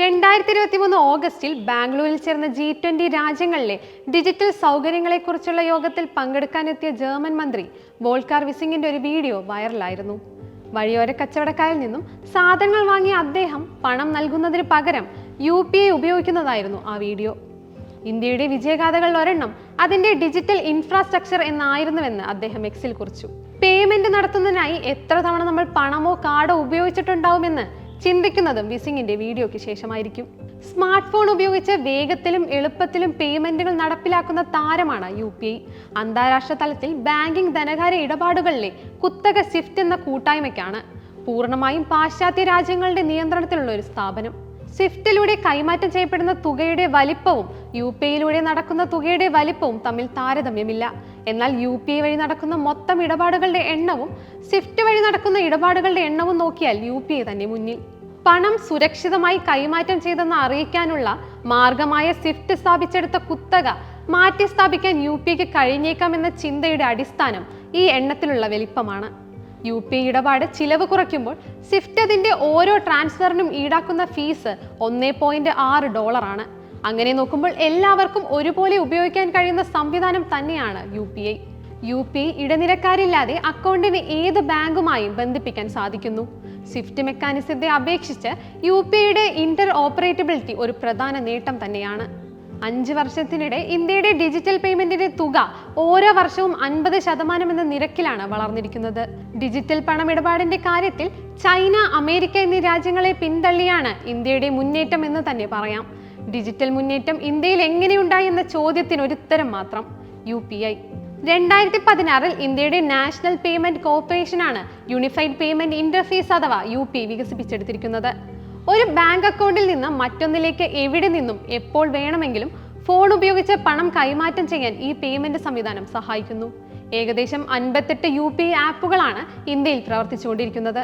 രണ്ടായിരത്തി ഇരുപത്തി മൂന്ന് ഓഗസ്റ്റിൽ ബാംഗ്ലൂരിൽ ചേർന്ന ജി ട്വന്റി രാജ്യങ്ങളിലെ ഡിജിറ്റൽ സൗകര്യങ്ങളെക്കുറിച്ചുള്ള യോഗത്തിൽ പങ്കെടുക്കാനെത്തിയ ജർമ്മൻ മന്ത്രി വോൾക്കാർ വിസിംഗിന്റെ ഒരു വീഡിയോ വൈറലായിരുന്നു. വഴിയോര കച്ചവടക്കാരിൽ നിന്നും സാധനങ്ങൾ വാങ്ങിയ അദ്ദേഹം പണം നൽകുന്നതിന് പകരം യു പി ഐ ഉപയോഗിക്കുന്നതായിരുന്നു ആ വീഡിയോ. ഇന്ത്യയുടെ വിജയഗാഥകളിൽ ഒരെണ്ണം അതിന്റെ ഡിജിറ്റൽ ഇൻഫ്രാസ്ട്രക്ചർ എന്നായിരുന്നുവെന്ന് അദ്ദേഹം എക്സിൽ കുറിച്ചു. പേയ്മെന്റ് നടത്തുന്നതിനായി എത്ര തവണ നമ്മൾ പണമോ കാർഡോ ഉപയോഗിച്ചിട്ടുണ്ടാവുമെന്ന് ചിന്തിക്കുന്നതും വിസിങ്ങിന്റെ വീഡിയോയ്ക്ക് ശേഷമായിരിക്കും. സ്മാർട്ട് ഫോൺ ഉപയോഗിച്ച് വേഗത്തിലും എളുപ്പത്തിലും പേയ്മെന്റുകൾ നടപ്പിലാക്കുന്ന താരമാണ് യു പി ഐ. അന്താരാഷ്ട്ര തലത്തിൽ ബാങ്കിംഗ് ധനകാര്യ ഇടപാടുകളിലെ കുത്തക സ്വിഫ്റ്റ് എന്ന കൂട്ടായ്മയ്ക്കാണ് പൂർണമായും പാശ്ചാത്യ രാജ്യങ്ങളുടെ നിയന്ത്രണത്തിലുള്ള ഒരു സ്ഥാപനം. സ്വിഫ്റ്റിലൂടെ കൈമാറ്റം ചെയ്യപ്പെടുന്ന തുകയുടെ വലിപ്പവും യു പി ഐയിലൂടെ നടക്കുന്ന തുകയുടെ വലിപ്പവും തമ്മിൽ താരതമ്യമില്ല. എന്നാൽ യു പി ഐ വഴി നടക്കുന്ന മൊത്തം ഇടപാടുകളുടെ എണ്ണവും സ്വിഫ്റ്റ് വഴി നടക്കുന്ന ഇടപാടുകളുടെ എണ്ണവും നോക്കിയാൽ യു പി ഐ തന്നെ മുന്നിൽ. പണം സുരക്ഷിതമായി കൈമാറ്റം ചെയ്തെന്ന് അറിയിക്കാനുള്ള മാർഗമായ സ്വിഫ്റ്റ് സ്ഥാപിച്ചെടുത്ത കുത്തക മാറ്റി സ്ഥാപിക്കാൻ യു പി കഴിഞ്ഞേക്കാം കഴിഞ്ഞേക്കാമെന്ന ചിന്തയുടെ അടിസ്ഥാനം ഈ എണ്ണത്തിലുള്ള വലിപ്പമാണ്. യു പി ഇടപാട് ചിലവ് കുറയ്ക്കുമ്പോൾ സ്വിഫ്റ്റ് അതിന്റെ ഓരോ ട്രാൻസ്ഫറിനും ഈടാക്കുന്ന ഫീസ് ഒന്നേ പോയിന്റ് ആറ് ഡോളറാണ് അങ്ങനെ നോക്കുമ്പോൾ എല്ലാവർക്കും ഒരുപോലെ ഉപയോഗിക്കാൻ കഴിയുന്ന സംവിധാനം തന്നെയാണ് U P I. U P ഇടനിലക്കാരില്ലാതെ അക്കൗണ്ടിന് ഏത് ബാങ്കുമായും ബന്ധിപ്പിക്കാൻ സാധിക്കുന്നു. സ്വിഫ്റ്റ് മെക്കാനിസത്തെ അപേക്ഷിച്ച് യു പി ഐയുടെ ഇന്റർ ഓപ്പറേറ്റബിലിറ്റി ഒരു പ്രധാന നേട്ടം തന്നെയാണ്. അഞ്ച് വർഷത്തിനിടെ ഇന്ത്യയുടെ ഡിജിറ്റൽ പേയ്മെന്റിന്റെ തുക ഓരോ വർഷവും അൻപത് ശതമാനം എന്ന നിരക്കിലാണ് വളർന്നിരിക്കുന്നത്. ഡിജിറ്റൽ പണമിടപാടിന്റെ കാര്യത്തിൽ ചൈന അമേരിക്ക എന്നീ രാജ്യങ്ങളെ പിന്തള്ളിയാണ് ഇന്ത്യയുടെ മുന്നേറ്റം എന്ന് തന്നെ പറയാം. ഡിജിറ്റൽ മുന്നേറ്റം ഇന്ത്യയിൽ എങ്ങനെയുണ്ടായി എന്ന ചോദ്യത്തിന് ഒരു ഉത്തരം മാത്രം. യു രണ്ടായിരത്തി പതിനാറിൽ ഇന്ത്യയുടെ നാഷണൽ പേയ്മെന്റ് കോർപ്പറേഷനാണ് യൂണിഫൈഡ് പേയ്മെന്റ് ഇന്റർഫേസ് അഥവാ യു പി വികസിപ്പിച്ചെടുത്തിരിക്കുന്നത്. ഒരു ബാങ്ക് അക്കൗണ്ടിൽ നിന്ന് മറ്റൊന്നിലേക്ക് എവിടെ നിന്നും എപ്പോൾ വേണമെങ്കിലും ഫോൺ ഉപയോഗിച്ച് പണം കൈമാറ്റം ചെയ്യാൻ ഈ പേയ്മെന്റ് സംവിധാനം സഹായിക്കുന്നു. ഏകദേശം അൻപത്തെട്ട് യു പി ആപ്പുകളാണ് ഇന്ത്യയിൽ പ്രവർത്തിച്ചുകൊണ്ടിരിക്കുന്നത്.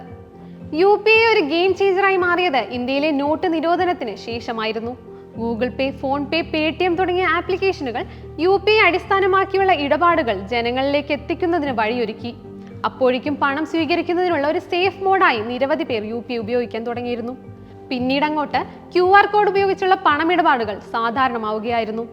യു പി ഐ ഒരു ഗെയിം ചേഞ്ചറായി മാറിയത് ഇന്ത്യയിലെ നോട്ട് നിരോധനത്തിന് ശേഷമായിരുന്നു. ഗൂഗിൾ പേ PhonePe Paytm തുടങ്ങിയ ആപ്ലിക്കേഷനുകൾ യു പി ഐ അടിസ്ഥാനമാക്കിയുള്ള ഇടപാടുകൾ ജനങ്ങളിലേക്ക് എത്തിക്കുന്നതിന് വഴിയൊരുക്കി. അപ്പോഴേക്കും പണം സ്വീകരിക്കുന്നതിനുള്ള ഒരു സേഫ് മോഡായി നിരവധി പേർ യു പി ഉപയോഗിക്കാൻ തുടങ്ങിയിരുന്നു. പിന്നീട് അങ്ങോട്ട് ക്യു ആർ കോഡ് ഉപയോഗിച്ചുള്ള പണമിടപാടുകൾ സാധാരണമാവുകയായിരുന്നു.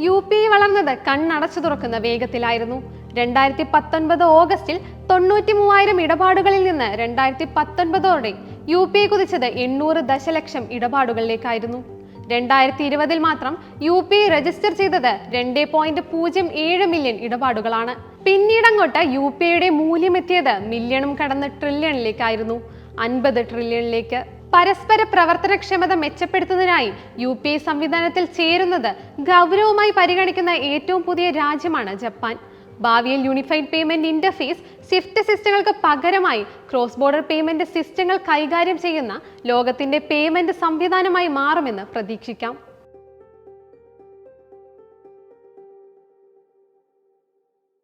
യു പി ഐ വളർന്നത് കണ്ണടച്ചു തുറക്കുന്ന വേഗത്തിലായിരുന്നു. രണ്ടായിരത്തി പത്തൊൻപത് ഓഗസ്റ്റിൽ തൊണ്ണൂറ്റി മൂവായിരം ഇടപാടുകളിൽ നിന്ന് രണ്ടായിരത്തി പത്തൊൻപതോടെ യു പി ഐ കുതിച്ചത് എണ്ണൂറ് ദശലക്ഷം ഇടപാടുകളിലേക്കായിരുന്നു. രണ്ടായിരത്തി ഇരുപതിൽ മാത്രം യു പി രജിസ്റ്റർ ചെയ്തത് രണ്ട് പോയിന്റ് പൂജ്യം ഏഴ് മില്യൺ ഇടപാടുകളാണ്. പിന്നീട് അങ്ങോട്ട് യു പി ഐയുടെ മൂല്യം എത്തിയത് മില്യണും കടന്ന് ട്രില്യണിലേക്കായിരുന്നു അൻപത് ട്രില്യണിലേക്ക് പരസ്പര പ്രവർത്തനക്ഷമത മെച്ചപ്പെടുത്തുന്നതിനായി യു പി ഐ സംവിധാനത്തിൽ ചേരുന്നത് ഗൗരവമായി പരിഗണിക്കുന്ന ഏറ്റവും പുതിയ രാജ്യമാണ് ജപ്പാൻ. ഭാവിയിൽ യൂണിഫൈഡ് പേയ്മെന്റ് ഇന്റർഫേസ് സ്വിഫ്റ്റ് സിസ്റ്റങ്ങൾക്ക് പകരമായി ക്രോസ് ബോർഡർ പേയ്മെന്റ് സിസ്റ്റങ്ങൾ കൈകാര്യം ചെയ്യുന്ന ലോകത്തിന്റെ പേയ്മെന്റ് സംവിധാനമായി മാറുമെന്ന് പ്രതീക്ഷിക്കാം.